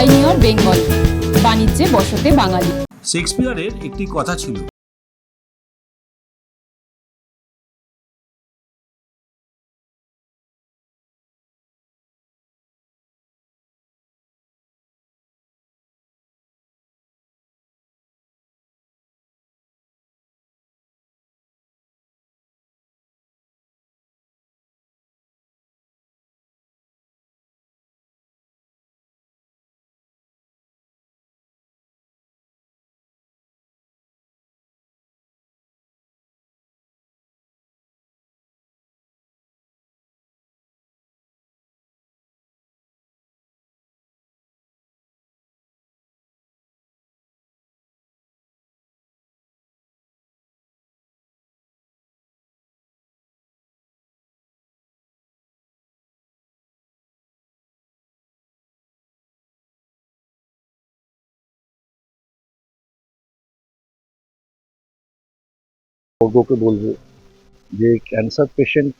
Pioneer Bengal বাণিজ্যে বসতে বাঙালি। শেক্সপিয়ারের একটি কথা ছিল বর্গকে বলব যে ক্যান্সার পেশেন্ট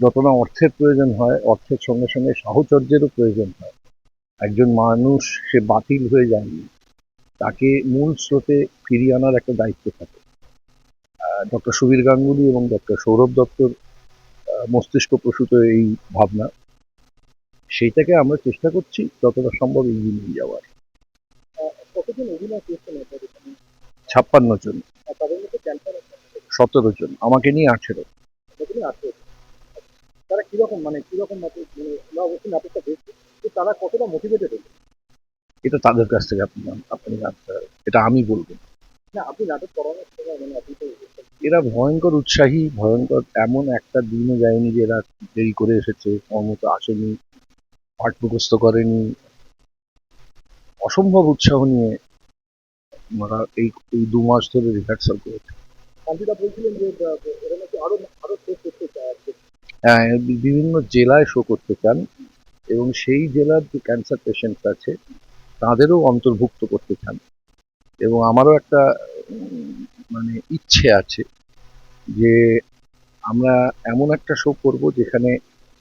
যত না অর্থের প্রয়োজন হয় অর্থের সঙ্গে সঙ্গে সাহচর্যেরও প্রয়োজন হয়। একজন মানুষ সে বাতিল হয়ে যায়নি তাকে মূল স্রোতে ফিরিয়ে আনার একটা দায়িত্ব থাকে। ডক্টর সুবীর গাঙ্গুলি এবং ডক্টর সৌরভ দত্তর মস্তিষ্ক প্রসূত এই ভাবনা সেইটাকে আমরা চেষ্টা করছি যতটা সম্ভব এগিয়ে নিয়ে যাওয়ার? ছাপ্পান্ন জন আর তাদের মধ্যে ক্যান্সার সতেরো জন। আমাকে নিয়ে আঠেরো। তারা কীরকম মানে কীরকম নাটক মানে অবশ্যই নাটকটা দেখছি তারা কতটা মোটিভেটেড এটা তাদের কাছ থেকে আপনি আপনি জানতে হবে এটা আমি বলব। না। না আপনি নাটক করানোর সময় মানে আপনি তো এরা ভয়ঙ্কর উৎসাহী ভয়ঙ্কর এমন একটা দিনও যায়নি যে এরা দেরি করে এসেছে কর্মতো আসেনি পাঠ মুখস্থ করেনি। অসম্ভব উৎসাহ নিয়ে ওরা এই এই দু মাস ধরে রিহার্সাল করেছে। হ্যাঁ, বিভিন্ন জেলায় শো করতে চান এবং সেই জেলার যে ক্যান্সার পেশেন্ট আছে তাদেরও অন্তর্ভুক্ত করতে চান। এবং আমারও একটা মানে ইচ্ছে আছে যে আমরা এমন একটা শো করব যেখানে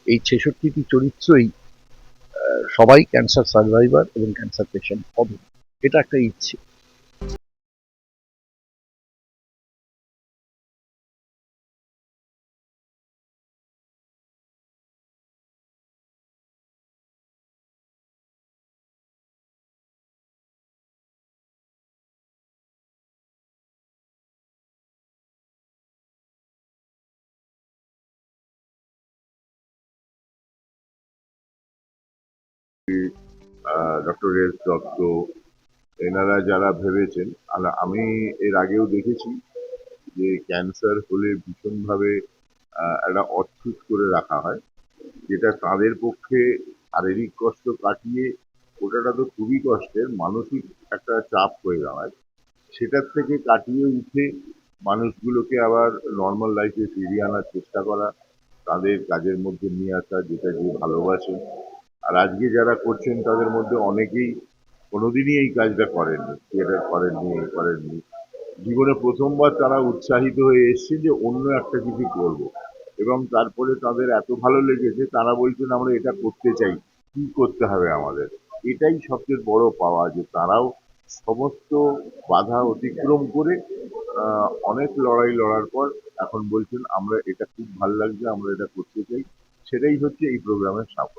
এই ছেষট্টিটি চরিত্রই সবাই ক্যান্সার সার্ভাইভার এবং ক্যান্সার পেশেন্ট হবে। এটা একটা ইচ্ছে। ডক্টর এস দত্ত এনারা যারা ভেবেছেন আমি এর আগেও দেখেছি যে ক্যান্সার হলে ভীষণভাবে একটা অচ্ছুত করে রাখা হয়, যেটা তাদের পক্ষে শারীরিক কষ্ট কাটিয়ে ওটাটা তো খুবই কষ্টের, মানসিক একটা চাপ হয়ে দাঁড়ায়। সেটার থেকে কাটিয়ে উঠে মানুষগুলোকে আবার নর্মাল লাইফে ফিরিয়ে আনার চেষ্টা করা, তাদের কাজের মধ্যে নিয়ে আসা, যেটা যে ভালোবাসেন। আর আজকে যারা করছেন, তাদের মধ্যে অনেকেই কোনোদিনই এই কাজটা করেননি থিয়েটার করেননি এই করেননি। জীবনে প্রথমবার তারা উৎসাহিত হয়ে এসছে যে অন্য একটা কিছু করব। এবং তারপরে তাদের এত ভালো লেগেছে, তারা বলছেন, আমরা এটা করতে চাই, কি করতে হবে আমাদের? এটাই সবচেয়ে বড় পাওয়া যে তারাও সমস্ত বাধা অতিক্রম করে অনেক লড়াই লড়ার পর এখন বলছেন, আমরা এটা খুব ভালো লাগছে, আমরা এটা করতে চাই। সেটাই হচ্ছে এই প্রোগ্রামের সাফল্য।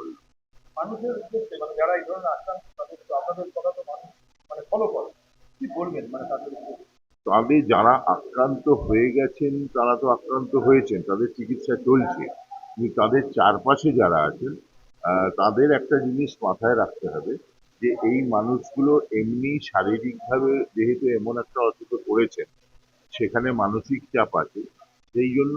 মানুষের উদ্দেশ্যে মানে যারা এই ধরনের আক্রান্ত, তাদের আপনাদের কথা তো মানুষ মানে ফলো করে। কি বলবেন মানে তাদের? তাদের যারা আক্রান্ত হয়ে গেছেন, তারা তো আক্রান্ত হয়েছেন, তাদের চিকিৎসা চলছে। কিন্তু তাদের চারপাশে যারা আছেন তাদের একটা জিনিস মাথায় রাখতে হবে, যে এই মানুষগুলো এমনি শারীরিকভাবে যেহেতু এমন একটা অসুখে পড়েছেন সেখানে মানসিক চাপ আছে, সেই জন্য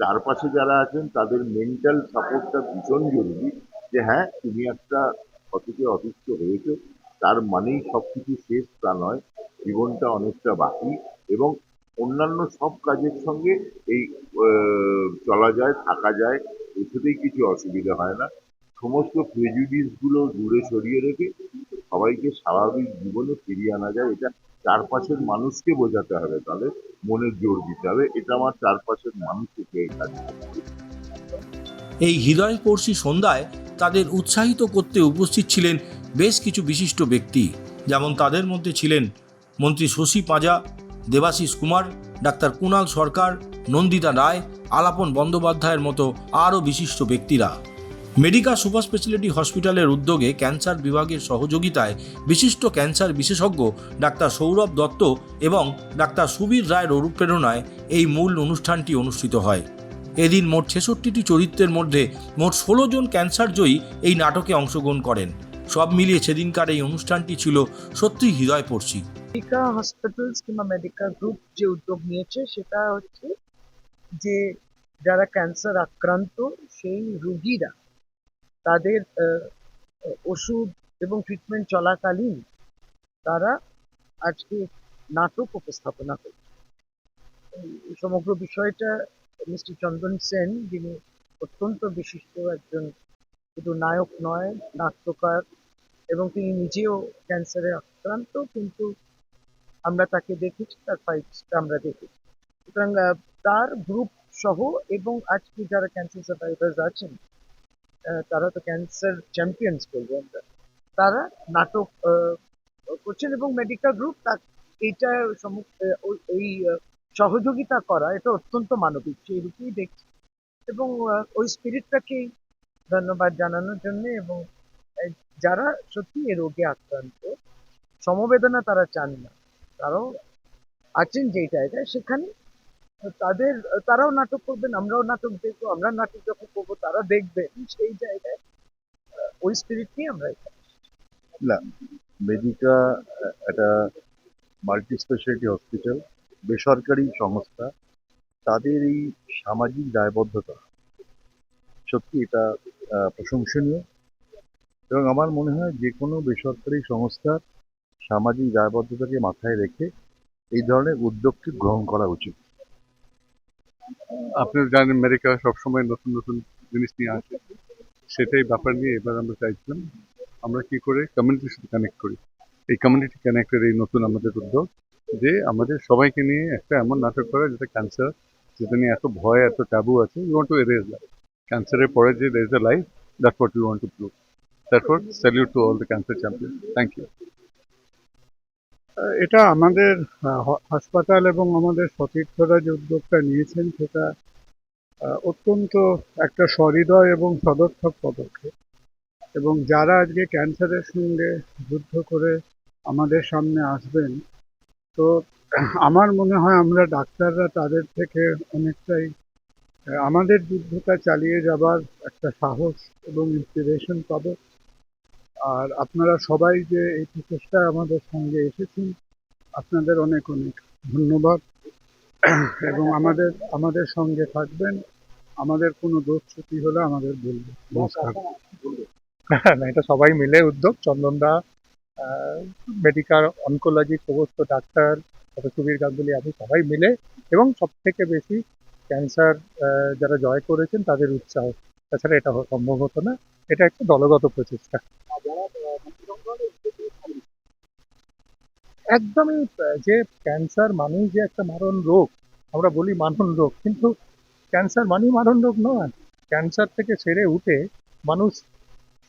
চারপাশে যারা আছেন, তাদের মেন্টাল সাপোর্টটা ভীষণ জরুরি। যে হ্যাঁ তুমি একটা অসুখে অসুস্থ হয়েছো, তার মানেই সবকিছু শেষ তা নয়, জীবনটা অনেকটা বাকি এবং অন্যান্য সব কাজের সঙ্গে এই চলা যায়, থাকা যায়, এসবেই কিছু অসুবিধা হয় না। সমস্ত প্রেজুডিসগুলো দূরে সরিয়ে রেখে সবাইকে স্বাভাবিক জীবনে ফিরিয়ে আনা যায়। এটা চারপাশের মানুষকে বোঝাতে হবে, তাহলে মনে জোর দিতে হবে। এটা আমার চারপাশের মানুষকে এই কাজ এই হৃদয়স্পর্শী সন্ধ্যায় তাদের উৎসাহিত করতে উপস্থিত ছিলেন বেশ কিছু বিশিষ্ট ব্যক্তি। যেমন তাদের মধ্যে ছিলেন মন্ত্রী শশী পাঁজা, দেবাশিস কুমার, ডাক্তার কুণাল সরকার, নন্দিতা রায়, আলাপন বন্দ্যোপাধ্যায়ের মতো আরও বিশিষ্ট ব্যক্তিরা। মেডিকা সুপার স্পেশালিটি হসপিটালের উদ্যোগে ক্যান্সার বিভাগের সহযোগিতায় বিশিষ্ট ক্যান্সার বিশেষজ্ঞ ডাক্তার সৌরভ দত্ত এবং ডাক্তার সুবীর রায়ের অনুপ্রেরণায় এই মূল অনুষ্ঠানটি অনুষ্ঠিত হয়। এদিন মোট ছেষট্টিটি চরিত্রের মধ্যে মোট ষোলো জন ক্যান্সার জয়ী এই নাটকে অংশগ্রহণ করেন। সব মিলিয়ে সেদিনকার এই অনুষ্ঠানটি ছিল সত্যি হৃদয়স্পর্শী মেডিকা হসপিটালস কিংবা মেডিকা গ্রুপ যে উদ্যোগ নিয়েছে, সেটা হচ্ছে যে যারা ক্যান্সার আক্রান্ত, সেই রোগীরা তাদের ওষুধ এবং ট্রিটমেন্ট চলাকালীন তারা আজকে নাটক উপস্থাপনা করছে। সমগ্র বিষয়টা মিস্টার চন্দন সেন যিনি অত্যন্ত বিশিষ্ট একজন শুধু নায়ক নয় নাট্যকার এবং তিনি নিজেও ক্যান্সারে আক্রান্ত কিন্তু আমরা তাকে দেখেছি তার ফাইটসটা আমরা দেখেছি। সুতরাং তার গ্রুপ সহ এবং আজকে যারা ক্যান্সার সার্ভাইভার্স আছেন তারা তো ক্যান্সার চ্যাম্পিয়ন্স বলব আমরা। তারা নাটক করছেন এবং মেডিকেল গ্রুপ এটা ওই- ওই আহ, সহযোগিতা করা, এটা অত্যন্ত মানবিক। সেই রূপেই দেখছি। এবং ওই স্পিরিটটাকেই ধন্যবাদ জানানোর জন্য এবং যারা সত্যি এ রোগে আক্রান্ত, সমবেদনা তারা চান না। তারাও আছেন যেই জায়গায়, সেখানে তাদের, তারাও নাটক করবেন, আমরাও নাটক দেখব, আমরা নাটক যখন করব, তারা দেখবেন সেই জায়গায় ওই স্পিরিট নিয়ে আমরা এখানে মেডিকা একটা মাল্টি স্পেশালিটি হসপিটাল বেসরকারি সংস্থা, তাদের এই সামাজিক দায়বদ্ধতা। সত্যি এটা প্রশংসনীয়। এবং আমার মনে হয় যে কোনো বেসরকারি সংস্থার সামাজিক দায়বদ্ধতাকে মাথায় রেখে এই ধরনের উদ্যোগকে গ্রহণ করা উচিত। আপনারা জানেন আমেরিকা সবসময় নতুন নতুন জিনিস নিয়ে আসে। সেটাই ব্যাপার নিয়ে এবার আমরা চাইছিলাম। আমরা কি করে কমিউনিটির সাথে কানেক্ট করি। এই কমিউনিটি কানেক্টের এই নতুন আমাদের উদ্যোগ। যে আমাদের সবাইকে নিয়ে একটা এমন নাটক করা যেটা ক্যান্সার যেটা নিয়ে এত ভয়, এত ট্যাবু আছে you want to erase life ক্যান্সারের পরে যে there is a life that what you want to prove that for salute to all the cancer champion thank you এটা আমাদের হাসপাতাল এবং আমাদের সতীর্থরা যে উদ্যোগটা নিয়েছেন, সেটা অত্যন্ত একটা সহৃদয় এবং সদর্থক পদক্ষেপ। এবং যারা আজকে ক্যান্সারের সঙ্গে যুদ্ধ করে আমাদের সামনে আসবেন তো আমার মনে হয় আমরা ডাক্তাররা তাদের থেকে অনেকটাই, আমাদের যুদ্ধটা চালিয়ে যাবার একটা সাহস এবং ইন্সপিরেশন পাব। আর আপনারা সবাই যে এই প্রচেষ্টায় আমাদের সঙ্গে এসেছেন, আপনাদের অনেক অনেক ধন্যবাদ। এবং আমাদের আমাদের সঙ্গে থাকবেন, আমাদের কোনো দোষ ত্রুটি হলে আমাদের বলবেন। নমস্কার। না এটা সবাই মিলে উদ্যোগ। চন্দনদা মেডিকেল অনকোলজি সমস্ত ডাক্তার তারপর সুবীর গাঙ্গুলি, আমি সবাই মিলে এবং সব থেকে বেশি ক্যান্সার যারা জয় করেছেন তাদের উৎসাহ। তাছাড়া এটা সম্ভব হতো না। এটা একটা দলগত প্রচেষ্টা। একদমই যে ক্যান্সার মানেই যে একটা মারণ রোগ, আমরা বলি মারণ রোগ, কিন্তু ক্যান্সার মানেই মারণ রোগ নয়। ক্যান্সার থেকে সেরে উঠে মানুষ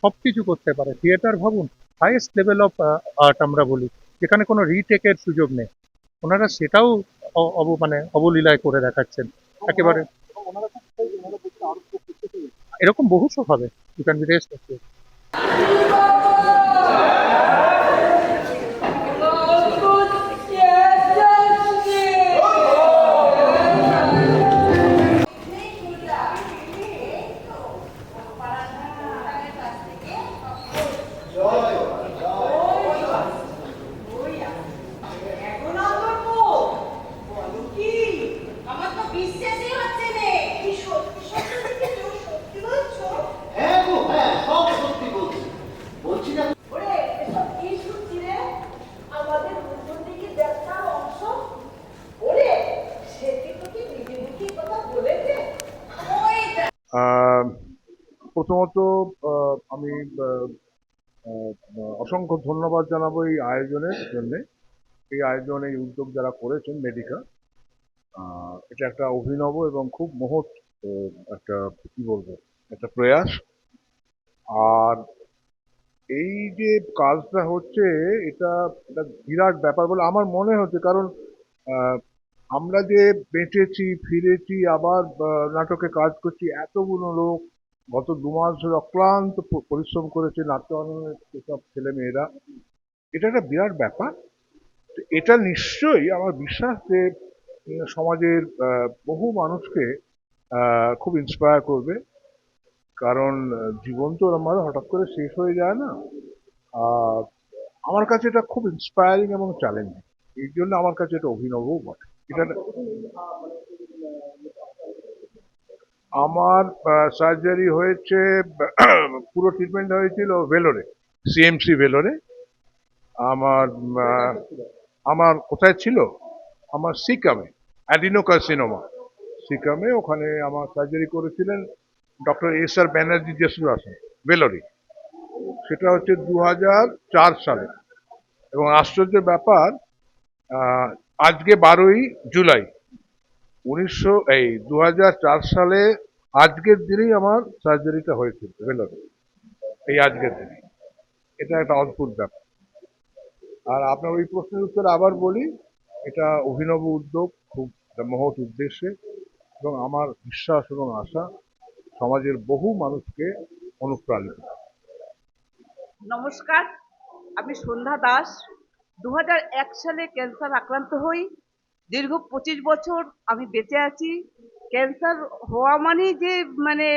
সব কিছু করতে পারে। থিয়েটার ভাবুন হাইয়েস্ট লেভেল অফ আর্ট আমরা বলি। যেখানে কোনো রিটেকের সুযোগ নেই। ওনারা সেটাও অব মানে অবলীলায় করে দেখাচ্ছেন। একেবারে এরকম বহু সব হবে। ইউ ক্যান বি রেস্ট প্রথমত আমি অসংখ্য ধন্যবাদ জানাব এই আয়োজনের জন্য। এই আয়োজন এই উদ্যোগ যারা করেছেন মেডিকা এটা একটা অভিনব এবং খুব মহৎ একটা, কি বলব, একটা প্রয়াস। আর এই যে কাজটা হচ্ছে, এটা একটা বিরাট ব্যাপার বলে আমার মনে হচ্ছে। কারণ আমরা যে বেঁচেছি, ফিরেছি, আবার নাটকে কাজ করছি, এতগুলো লোক গত দু মাস ধরে অক্লান্ত পরিশ্রম করেছে নাট্যায়নের সব ছেলে মেয়েরা। এটা একটা বিরাট ব্যাপার। এটা নিশ্চয়ই আমার বিশ্বাস যে সমাজের বহু মানুষকে খুব ইন্সপায়ার করবে। কারণ, জীবন তো ভাবে হঠাৎ করে শেষ হয়ে যায় না। আমার কাছে এটা খুব ইন্সপায়ারিং এবং চ্যালেঞ্জিং এই জন্য আমার কাছে এটা অভিনবও বটে। এটা আমার সার্জারি হয়েছে, পুরো ট্রিটমেন্ট হয়েছিল ভেলোরে সিএমসি ভেলোরে। আমার আমার কোথায় ছিল? আমার সিকামে অ্যাডিনোকার্সিনোমা সিকামে ওখানে আমার সার্জারি করেছিলেন doctor S R Banerjee Jesurasan ভেলোরে। সেটা হচ্ছে দু সালে। এবং আশ্চর্যের ব্যাপার আজকে বারোই জুলাই উনিশশো, এই দু সালে আজকের দিনেই আমার সার্জারিটা হয়েছিল ভেলোরে এই আজকের দিনে। এটা একটা অদ্ভুত ব্যাপার। আর আপনার ওই প্রশ্নের উত্তর আবার বলি, এটা অভিনব উদ্যোগ, খুব মহৎ উদ্দেশ্যে, এবং আমার বিশ্বাস এবং আশা সমাজের বহু মানুষকে অনুপ্রাণিত নমস্কার, আমি সন্ধ্যা দাস। দু হাজার এক সালে ক্যান্সার আক্রান্ত হই। দীর্ঘ পঁচিশ বছর আমি বেঁচে আছি। ক্যান্সার হওয়া মানেই যে মানে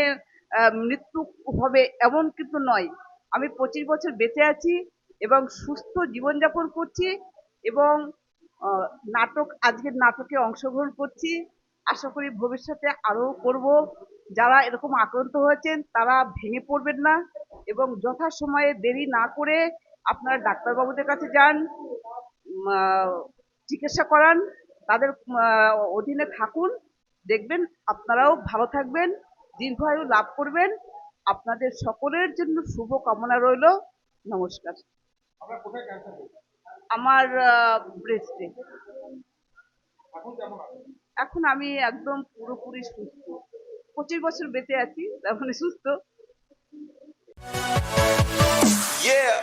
মৃত্যু হবে এমন কিন্তু নয়। আমি পঁচিশ বছর বেঁচে আছি এবং সুস্থ জীবনযাপন করছি এবং নাটক, আজকের নাটকে অংশগ্রহণ করছি। আশা করি ভবিষ্যতে আরও করব। যারা এরকম আক্রান্ত হয়েছেন, তারা ভেঙে পড়বেন না এবং যথাসময়ে দেরি না করে আপনার ডাক্তারবাবুদের কাছে যান চিকিৎসা করান। তাদের অধীনে থাকুন দেখবেন আপনারাও ভালো থাকবেন দীর্ঘায়ু লাভ করবেন। আপনাদের সকলের জন্য শুভ কামনা রইল। নমস্কার। আমার ব্রেস্টে এখন আমি একদম পুরোপুরি সুস্থ। পঁচিশ বছর বেঁচে আছি তার মানে সুস্থ। Yeah.